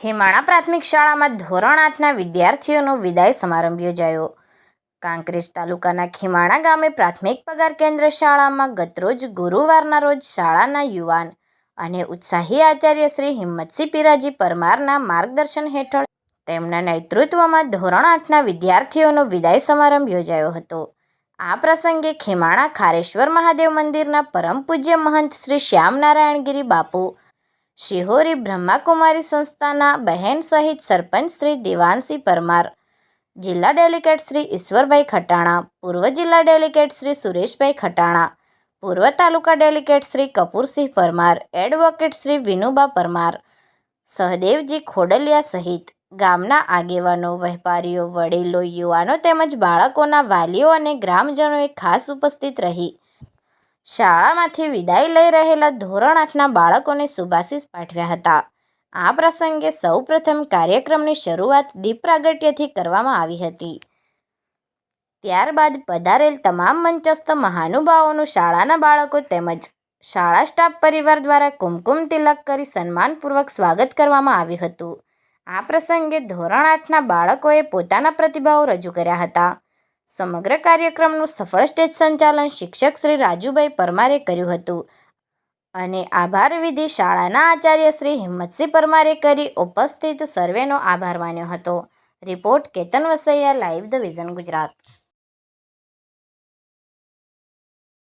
ખેમાણા પ્રાથમિક શાળામાં ધોરણ આઠના વિદ્યાર્થીઓનો વિદાય સમારંભ યોજાયો. કાંકરેજ તાલુકાના ખેમાણા ગામે પ્રાથમિક પગાર કેન્દ્ર શાળામાં ગતરોજ ગુરુવારના રોજ શાળાના યુવાન અને ઉત્સાહી આચાર્ય શ્રી હિંમતસિંહ પીરાજી પરમારના માર્ગદર્શન હેઠળ તેમના નેતૃત્વમાં ધોરણ આઠના વિદ્યાર્થીઓનો વિદાય સમારંભ યોજાયો હતો. આ પ્રસંગે ખેમાણા ખારેશ્વર મહાદેવ મંદિરના પરમ પૂજ્ય મહંત શ્રી શ્યામનારાયણગીરી બાપુ શિહોરી બ્રહ્માકુમારી સંસ્થાના બહેન સહિત સરપંચ શ્રી દેવાંશી પરમાર, જિલ્લા ડેલિગેટ શ્રી ઈશ્વરભાઈ ખટાણા, પૂર્વ જિલ્લા ડેલિગેટ શ્રી સુરેશભાઈ ખટાણા, પૂર્વ તાલુકા ડેલિગેટ શ્રી કપૂરસિંહ પરમાર, એડવોકેટ શ્રી વિનુબા પરમાર, સહદેવજી ખોડલિયા સહિત ગામના આગેવાનો, વેપારીઓ, વડીલો, યુવાનો તેમજ બાળકોના વાલીઓ અને ગ્રામજનોએ ખાસ ઉપસ્થિત રહી. શાળામાંથી વિદાય લઈ રહેલા ધોરણ આઠના બાળકોને સુભાષિસ પાઠવ્યા હતા. આ પ્રસંગે સૌપ્રથમ કાર્યક્રમની શરૂઆત દીપ પ્રાગટ્યથી કરવામાં આવી હતી. ત્યારબાદ પધારેલ તમામ મંચસ્થ મહાનુભાવોનું શાળાના બાળકો તેમજ શાળા સ્ટાફ પરિવાર દ્વારા કુમકુમ તિલક કરી સન્માનપૂર્વક સ્વાગત કરવામાં આવ્યું હતું. આ પ્રસંગે ધોરણ આઠના બાળકોએ પોતાના પ્રતિભાવો રજૂ કર્યા હતા. સમગ્ર કાર્યક્રમનું સફળ સ્ટેજ સંચાલન શિક્ષક શ્રી રાજુભાઈ પરમારે કર્યું હતું. અને આભાર વિધિ શાળાના આચાર્ય શ્રી હિંમતસિંહ પરમારે કરી ઉપસ્થિત સર્વેનો આભાર માન્યો હતો. Report Ketan Vasaiya, live the vision Gujarat.